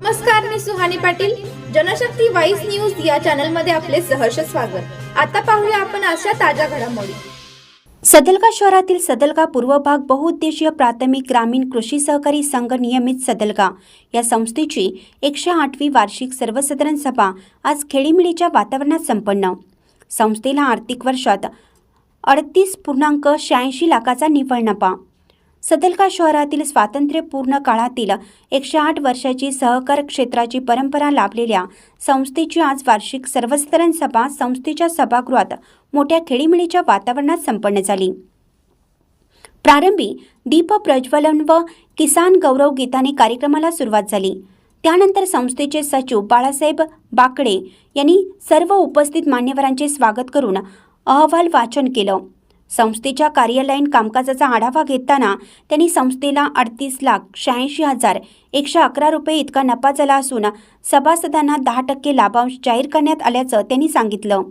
नमस्कार मी Suhani Patil. Janshakti voice news या चॅनलमध्ये आपले सहर्ष स्वागत. आता पाहूया आपण अशा ताज्या घडामोडी. सदलगा शहरातील सदलगा पूर्व भाग बहुउद्देशीय प्राथमिक ग्रामीण कृषी सहकारी संघ नियमित सदलगा. या संस्थेची एकशे आठवी वार्षिक सर्वसाधारण सभा आज खेळीमिळीच्या वातावरणात संपन्न. संस्थेला आर्थिक वर्षात अडतीस पूर्णांक शहाऐंशी लाखाचा निव्वळ नफा. सदलका शहरातील स्वातंत्र्यपूर्ण काळातील एकशे आठ वर्षाची सहकार क्षेत्राची परंपरा लाभलेल्या संस्थेची आज वार्षिक सर्वस्तरण सभा संस्थेच्या सभागृहात मोठ्या खेळीमेळीच्या वातावरणात संपन्न झाली. प्रारंभी दीप प्रज्वलन व किसान गौरव गीताने कार्यक्रमाला सुरुवात झाली. त्यानंतर संस्थेचे सचिव बाळासाहेब बाकडे यांनी सर्व उपस्थित मान्यवरांचे स्वागत करून अहवाल वाचन केलं. संस्थेच्या कार्यालयीन कामकाजाचा आढावा घेताना त्यांनी संस्थेला अडतीस लाख शहाऐंशी हजार एकशे अकरा रुपये इतका नफा झाला असून सभासदांना दहा टक्के लाभांश जाहीर करण्यात आल्याचं त्यांनी सांगितलं.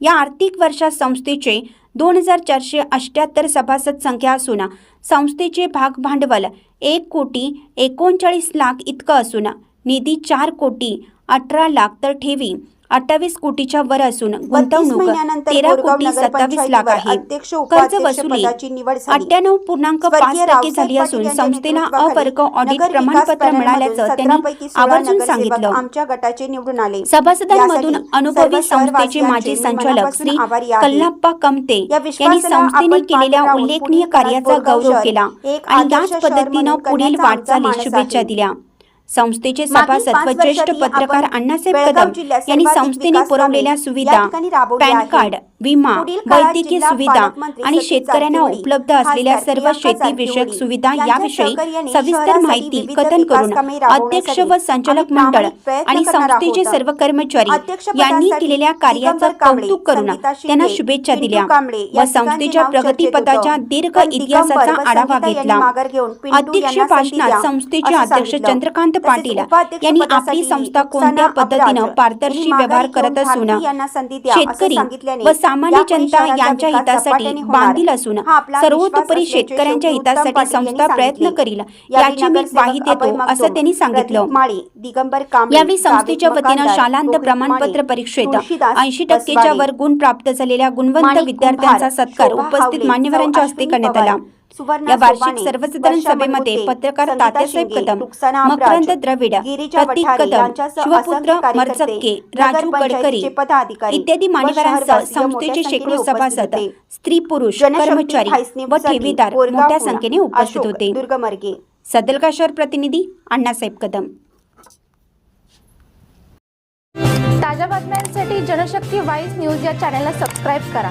या आर्थिक वर्षात संस्थेचे दोन हजार चारशे अठ्ठ्याहत्तर सभासद संख्या असून संस्थेचे भाग भांडवल एक कोटी एकोणचाळीस लाख इतकं असून निधी चार कोटी अठरा लाख तर ठेवी अठ्ठावीस कोटीच्या वर असून गुंतवणूक तेरा कोटी सत्तावीस लाख आहे कर्ज वसुली. अठ्ठ्याण्णव पूर्णांक पाच टक्के झाली असून संस्थेला अवर्ग ऑडिट प्रमाणपत्र मिळाल्याचं त्यांनी 17 पैकी 16 आवर्जून सांगितलं आमच्या गटाचे निवडून आले सभासदांमधून अनुभवी संस्थेचे माजी संचालक श्री. कल्लाप्पा कमते यांनी संस्थेने केलेल्या उल्लेखनीय कार्याचा गौरव केला आणि आदर्श याच शहर पद्धतीनं पुढील वाटचाली शुभेच्छा. दिल्या संस्थेचे सभासद व ज्येष्ठ पत्रकार अण्णासाहेब कदम यांनी संस्थेने पुरवलेल्या सुविधा पॅन. कार्ड विमा वैद्यकीय सुविधा आणि शेतकऱ्यांना उपलब्ध असलेल्या सर्व प्रियंका शेती विषयक जारकिहोली सुविधा याविषयी सविस्तर माहिती कथन करून अध्यक्ष व संचालक मंडळ आणि संस्थेचे. सर्व कर्मचारी यांनी केलेल्या कार्याचं कौतुक करून त्यांना शुभेच्छा दिल्या व संस्थेच्या प्रगतीपथाच्या होतं. दीर्घ इतिहासाचा आढावा घेतला अध्यक्ष भाषणात संस्थेचे अध्यक्ष. चंद्रकांत पाटील यांनी आपली संस्था कोणत्या पद्धतीनं पारदर्शी व्यवहार करत असून शेतकरी व सामान्य जनता यांच्या हितासाठी. बांधील असून सर्वतोपरी शेतकऱ्यांच्या हितासाठी संस्था प्रयत्न. करील याची मी ग्वाही देतो असं त्यांनी सांगितलं दिगंबर यावेळी संस्थेच्या वतीनं शालांत प्रमाणपत्र परीक्षेत ऐंशी टक्केच्या वर गुण प्राप्त झालेल्या गुणवंत विद्यार्थ्यांचा सत्कार उपस्थित मान्यवरांच्या हस्ते करण्यात आला या वार्षिक सर्वसाधारण सभेमध्ये पत्रकार तात्यासाहेब कदम मकरंद द्रविड गिरीजा प्रतीक कदम यांच्यासह शिवपुत्र मरचक्के राजू गडकरी इत्यादी मान्यवरांसह संस्थेचे मोठ्या शेकडो संख्येने उपस्थित सभासद होते. स्त्री पुरुष कर्मचारी व ठेवीदार मोठ्या. संख्येने उपस्थित होते दुर्गमर्गे सदलका शहर प्रतिनिधी अण्णासाहेब कदम ताज्या बातम्यांसाठी जनशक्ती वाईस न्यूज या चॅनलला सबस्क्राईब करा